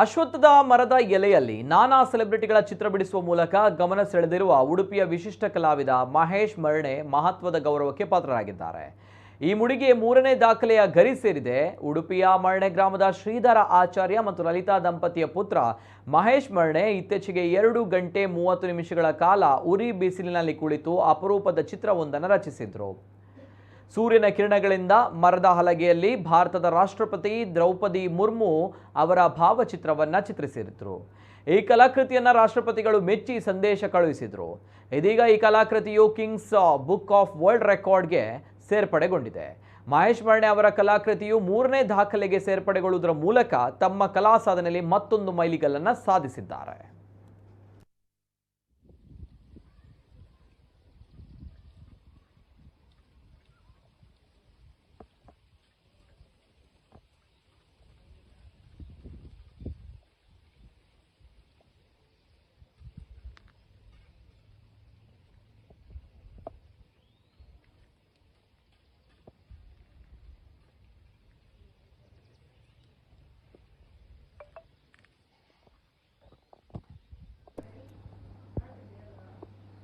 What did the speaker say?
ಅಶ್ವತ್ಥದ ಮರದ ಎಲೆಯಲ್ಲಿ ನಾನಾ ಸೆಲೆಬ್ರಿಟಿಗಳ ಚಿತ್ರ ಬಿಡಿಸುವ ಮೂಲಕ ಗಮನ ಸೆಳೆದಿರುವ ಉಡುಪಿಯ ವಿಶಿಷ್ಟ ಕಲಾವಿದ ಮಹೇಶ್ ಮರ್ಣೆ ಮಹತ್ವದ ಗೌರವಕ್ಕೆ ಪಾತ್ರರಾಗಿದ್ದಾರೆ. ಈ ಮುಡಿಗೆ ಮೂರನೇ ದಾಖಲೆಯ ಗರಿ ಸೇರಿದೆ. ಉಡುಪಿಯ ಮರ್ಣೆ ಗ್ರಾಮದ ಶ್ರೀಧರ ಆಚಾರ್ಯ ಮತ್ತು ಲಲಿತಾ ದಂಪತಿಯ ಪುತ್ರ ಮಹೇಶ್ ಮರ್ಣೆ ಇತ್ತೀಚೆಗೆ ಎರಡು ಗಂಟೆ ಮೂವತ್ತು ನಿಮಿಷಗಳ ಕಾಲ ಉರಿ ಬಿಸಿಲಿನಲ್ಲಿ ಕುಳಿತು ಅಪರೂಪದ ಚಿತ್ರವೊಂದನ್ನು ರಚಿಸಿದ್ರು. ಸೂರ್ಯನ ಕಿರಣಗಳಿಂದ ಮರದ ಹಲಗೆಯಲ್ಲಿ ಭಾರತದ ರಾಷ್ಟ್ರಪತಿ ದ್ರೌಪದಿ ಮುರ್ಮು ಅವರ ಭಾವಚಿತ್ರವನ್ನು ಚಿತ್ರಿಸಿದ್ರು. ಈ ಕಲಾಕೃತಿಯನ್ನು ರಾಷ್ಟ್ರಪತಿಗಳು ಮೆಚ್ಚಿ ಸಂದೇಶ ಕಳುಹಿಸಿದರು. ಇದೀಗ ಈ ಕಲಾಕೃತಿಯು ಕಿಂಗ್ಸ್ ಬುಕ್ ಆಫ್ ವರ್ಲ್ಡ್ ರೆಕಾರ್ಡ್ಗೆ ಸೇರ್ಪಡೆಗೊಂಡಿದೆ. ಮಹೇಶ್ ಮರ್ಣೆ ಅವರ ಕಲಾಕೃತಿಯು ಮೂರನೇ ದಾಖಲೆಗೆ ಸೇರ್ಪಡೆಗೊಳ್ಳುವುದರ ಮೂಲಕ ತಮ್ಮ ಕಲಾ ಸಾಧನೆಯಲ್ಲಿ ಮತ್ತೊಂದು ಮೈಲಿಗಲ್ಲನ್ನು ಸಾಧಿಸಿದ್ದಾರೆ.